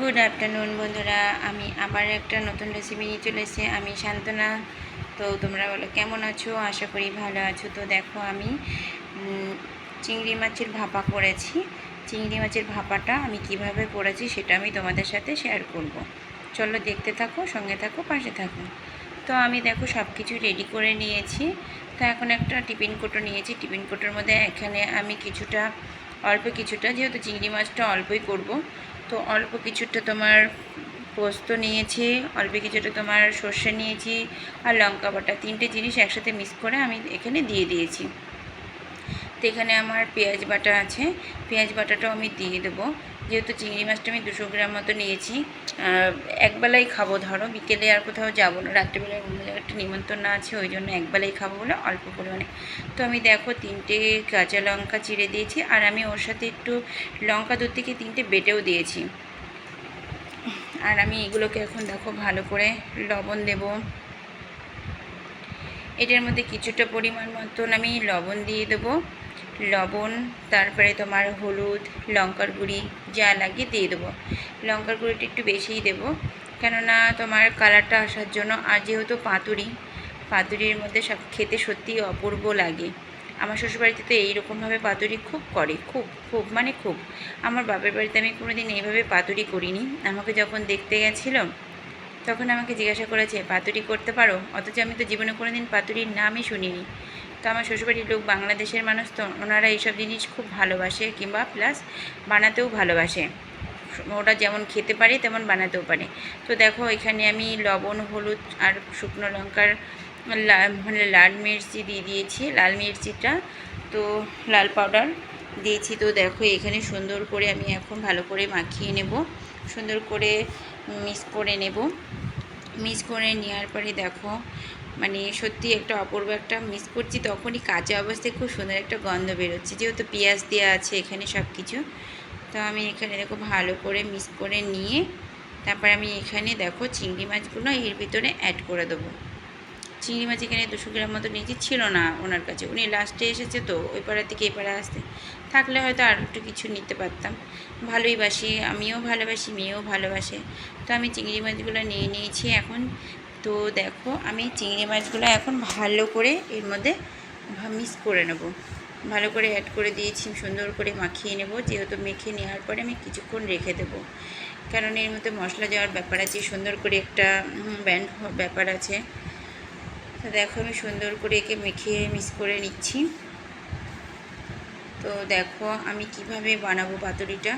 Good afternoon বন্ধুরা। আমি আবার একটা নতুন রেসিপি নিয়ে চলে এসেছি। আমি শান্তনা। তো তোমরা বলো, কেমন আছো? আশা করি ভালো আছো। তো দেখো, আমি চিংড়ি মাছের ভাপা করেছি। চিংড়ি মাছের ভাপাটা আমি কীভাবে করেছি সেটা আমি তোমাদের সাথে শেয়ার করব। চলো দেখতে থাকো, সঙ্গে থাকো, পাশে থাকো। তো আমি দেখো সব কিছু রেডি করে নিয়েছি। তো এখন একটা টিফিন কোটো নিয়েছি। টিফিন কোটোর মধ্যে এখানে আমি কিছুটা, অল্প কিছুটা, যেহেতু চিংড়ি মাছটা অল্পই করব তো অল্প কিছুটা তোমার পোস্ত নিয়েছি, অল্প কিছুটা তোমার সর্ষে নিয়েছি আর লঙ্কা বাটা। তিনটে জিনিস একসাথে মিক্স করে আমি এখানে দিয়ে দিয়েছি। তো এখানে আমার পেঁয়াজ বাটা আছে। পেঁয়াজ বাটাটাও আমি দিয়ে দেবো। যেহেতু চিংড়ি মাছটা আমি দুশো গ্রাম মতো নিয়েছি একবেলাই খাব ধরো, বিকেলে আর কোথাও যাব না, রাত্রিবেলায় অন্য জায়গায় একটা নিমন্ত্রণ আছে, ওই জন্য একবেলাই খাব বলে অল্প পরিমাণে। তো আমি দেখো তিনটে কাঁচা লঙ্কা চিড়ে দিয়েছি, আর আমি ওর সাথে একটু লঙ্কা দু থেকে তিনটে বেটেও দিয়েছি। আর আমি এগুলোকে এখন দেখো ভালো করে লবণ দেবো। এটার মধ্যে কিছুটা পরিমাণ মতন আমি লবণ দিয়ে দেবো। লবণ, তারপরে তোমার হলুদ, লঙ্কার গুঁড়ি যা লাগে দিয়ে দেবো। লঙ্কার গুঁড়িটা একটু বেশিই দেবো। কেননা তোমার কালারটা আসার জন্য, আর যেহেতু পাতুরি, পাতুরির মধ্যে সব খেতে সত্যিই অপূর্ব লাগে। আমার শ্বশুরবাড়িতে তো এইরকমভাবে পাতুরি খুব করে, খুব খুব মানে খুব। আমার বাপের বাড়িতে আমি কোনোদিন এইভাবে পাতুরি করিনি। আমাকে যখন দেখতে গেছিল, তখন আমাকে জিজ্ঞাসা করেছে, পাতুরি করতে পারো? অথচ আমি তো জীবনে কোনো দিন পাতুরির নামই শুনিনি। তো আমার শ্বশুরবাড়ির লোক বাংলাদেশের মানুষ, তো ওনারা এইসব জিনিস খুব ভালোবাসে কিংবা প্লাস বানাতেও ভালোবাসে। ওরা যেমন খেতে পারে, তেমন বানাতেও পারে। তো দেখো, এখানে আমি লবণ, হলুদ আর শুকনো লঙ্কার মানে লাল মির্চি দিয়ে দিয়েছি, লাল মির্চিটা। তো লাল পাউডার দিয়েছি। তো দেখো, এখানে সুন্দর করে আমি এখন ভালো করে মাখিয়ে নেব। সুন্দর করে মিক্স করে নেব। মিক্স করে নেওয়ার পরে দেখো মানে সত্যি একটা অপূর্ব একটা মিস করছি। তখনই কাঁচা অবস্থায় খুব সুন্দর একটা গন্ধ বেরোচ্ছে। যেহেতু পেঁয়াজ দেওয়া আছে এখানে সব কিছু তো আমি এখানে দেখো ভালো করে মিক্স করে নিয়ে তারপর আমি এখানে দেখো চিংড়ি মাছগুলো এর ভিতরে অ্যাড করে দেবো। চিংড়ি মাছ এখানে দুশো গ্রাম মতো নিয়েছি, ছিল না ওনার কাছে। উনি লাস্টে এসেছে তো, ওই পাড়া থেকে এই পাড়া আসতে। থাকলে হয়তো আর একটু কিছু নিতে পারতাম। ভালোই বাসি, আমিও ভালোবাসি, মেয়েও ভালোবাসে। তো আমি চিংড়ি মাছগুলো নিয়ে নিয়েছি এখন। তো দেখো, আমি চিংড়ি মাছগুলো এখন ভালো করে এর মধ্যে মিক্স করে নেব। ভালো করে অ্যাড করে দিয়েছি, সুন্দর করে মাখিয়ে নেব। যেহেতু মেখে নেওয়ার পরে আমি কিছুক্ষণ রেখে দেবো। কারণ এর মধ্যে মশলা দেওয়ার ব্যাপার আছে, সুন্দর করে একটা ব্যান্ড ব্যাপার আছে। তো দেখো, আমি সুন্দর করে একে মেখে মিক্স করে নিচ্ছি। তো দেখো, আমি কীভাবে বানাবো পাতুরিটা।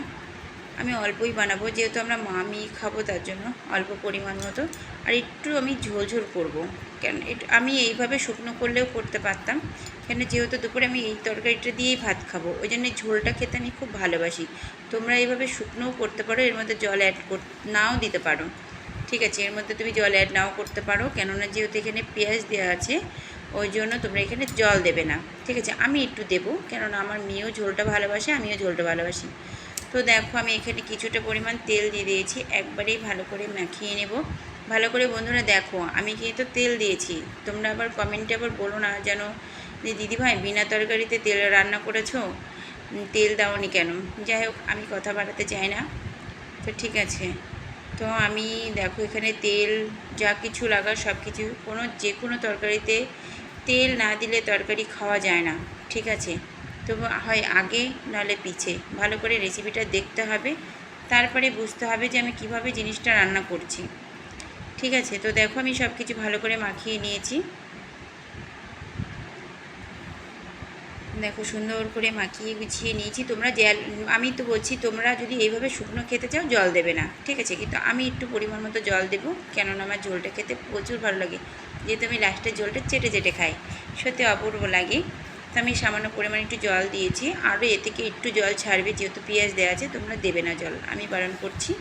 আমি অল্পই বানাবো, যেহেতু আমরা মামি খাব তার জন্য অল্প পরিমাণ মতো। আর একটু আমি ঝোল ঝোল করব। কেন আমি এইভাবে শুকনো করলেও করতে পারতাম। কেন যেহেতু দুপুরে আমি এই তরকারিটা দিয়েই ভাত খাব, ওই জন্য ঝোলটা খেতে আমি খুব ভালোবাসি। তোমরা এইভাবে শুকনোও করতে পারো, এর মধ্যে জল অ্যাড কর, নাও দিতে পারো। ঠিক আছে, এর মধ্যে তুমি জল অ্যাড নাও করতে পারো, কেননা যেহেতু এখানে পেঁয়াজ দেওয়া আছে, ওই জন্য তোমরা এখানে জল দেবে না। ঠিক আছে, আমি একটু দেবো, কেননা আমার মেয়েও ঝোলটা ভালোবাসে, আমিও ঝোলটা ভালোবাসি। তো দেখো আমি এখানে কিছুটা পরিমাণ তেল দিয়ে দিয়েছি, একবারেই ভালো করে মাখিয়ে নেব। ভালো করে বন্ধুরা দেখো, আমি কিন্তু তেল দিয়েছি। তোমরা আবার কমেন্টে আবার বলো না যেন, যে দিদিভাই বিনা তরকারিতে তেল রান্না করেছ? তেল দাওনি কেন? যাই হোক, আমি কথা বাড়াতে চাই না। তো ঠিক আছে। তো আমি দেখো এখানে তেল, যা কিছু লাগা সব কিছু, কোনো যে কোনো তরকারিতে তেল না দিলে তরকারি খাওয়া যায় না। ঠিক আছে। তো হয় আগে, নাহলে পিছে। ভালো করে রেসিপিটা দেখতে হবে। তারপরে বুঝতে হবে যে আমি কীভাবে জিনিসটা রান্না করছি। ঠিক আছে? তো দেখো আমি সব কিছু ভালো করে মাখিয়ে নিয়েছি। দেখো সুন্দর করে মাখিয়ে গুছিয়ে নিয়েছি। তোমরা জল, আমি তো বলছি তোমরা যদি এইভাবে শুকনো খেতে চাও, জল দেবে না। ঠিক আছে? কিন্তু আমি একটু পরিমাণ মতো জল দেবো। কেননা আমার ঝোলটা খেতে প্রচুর ভালো লাগে। যেহেতু আমি লাস্টের ঝোলটা চেটে চেটে খাই। সত্যি অপূর্ব লাগে। তো আমি সামান্য পরিমাণে একটু জল দিয়েছি। আরও এ থেকে একটু জল ছাড়বে, যেহেতু পেঁয়াজ দেওয়া আছে, তোমরা দেবে না জল। আমি বারণ করছি।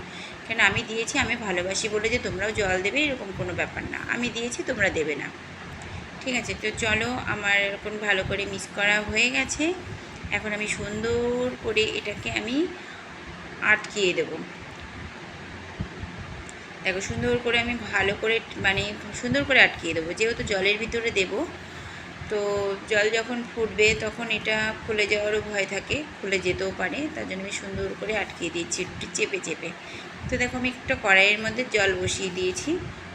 কেন আমি দিয়েছি, আমি ভালোবাসি বলে যে তোমরাও জল দেবে, এরকম কোনো ব্যাপার না। আমি দিয়েছি, তোমরা দেবে না। ঠিক আছে, তো চলো, আমার এরকম ভালো করে মিক্স করা হয়ে গেছে। এখন আমি সুন্দর করে এটাকে আমি আটকিয়ে দেবো। দেখো, সুন্দর করে আমি ভালো করে মানে সুন্দর করে আটকিয়ে দেবো। যেহেতু জলের ভিতরে দেবো তো জল যখন ফুটবে তখন এটা খুলে যাওয়ারও ভয় থাকে, খুলে যেতেও পারে। তার জন্য আমি সুন্দর করে আটকিয়ে দিয়েছি একটু চেপে চেপে। তো দেখো আমি একটা কড়াইয়ের মধ্যে জল বসিয়ে দিয়েছি।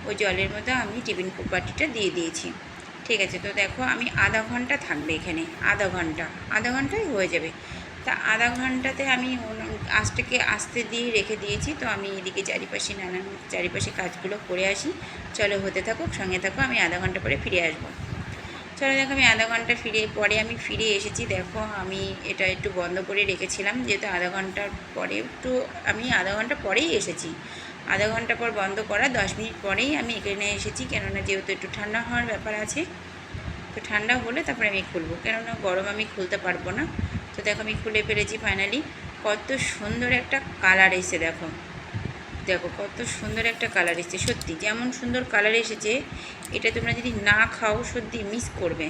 ওই জলের মধ্যে আমি টিফিন বাটিটা দিয়ে দিয়েছি। ঠিক আছে, তো দেখো আমি আধা ঘণ্টা থাকবে এখানে, আধা ঘণ্টা, আধা ঘন্টায় হয়ে যাবে। তা আধা ঘন্টাতে আমি আঁচটাকে আস্তে দিয়ে রেখে দিয়েছি। তো আমি এদিকে চারিপাশে নানান, চারিপাশে কাজগুলো করে আসি। চলো হতে থাকুক, সঙ্গে থাকো, আমি আধা ঘণ্টা পরে ফিরে আসব। চলো দেখো আমি আধা ঘণ্টা ফিরে, পরে আমি ফিরে এসেছি। দেখো আমি এটা একটু বন্ধ করে রেখেছিলাম, যেহেতু আধা ঘণ্টার পরে একটু আমি আধা ঘণ্টা পরেই এসেছি। আধা ঘণ্টা পর বন্ধ করা, দশ মিনিট পরেই আমি এখানে এসেছি, কেননা যেহেতু একটু ঠান্ডা হওয়ার ব্যাপার আছে, তো ঠান্ডা হলে তারপরে আমি খুলবো, কেননা গরম আমি খুলতে পারব না। তো দেখো আমি খুলে ফেলেছি ফাইনালি কত সুন্দর একটা কালার এসে দেখো। দেখো, কত সুন্দর একটা কালার এসেছে, সত্যি। যেমন সুন্দর কালার এসেছে, এটা তোমরা যদি না খাও, সত্যি মিস করবে।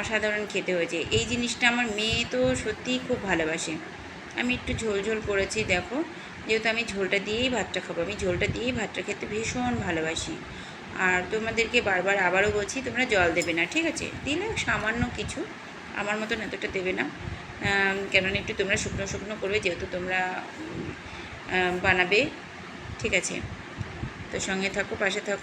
অসাধারণ খেতে হয়েছে। এই জিনিসটা আমার মেয়ে তো সত্যিই খুব ভালোবাসে। আমি একটু ঝোল ঝোল করেছি, দেখো। যেহেতু আমি ঝোলটা দিয়েই ভাতটা খাব, আমি ঝোলটা দিয়েই ভাতটা খেতে ভীষণ ভালোবাসি। আর তোমাদেরকে বারবার আবারও বলছি, তোমরা জল দেবে না, ঠিক আছে? দিলে সামান্য কিছু, আমার মতন এতটা দেবে না। কেননা একটু তোমরা শুকনো শুকনো করবে, যেহেতু তোমরা বানাবে। ঠিক আছে। তো সঙ্গে থাকো পাশে থাকো।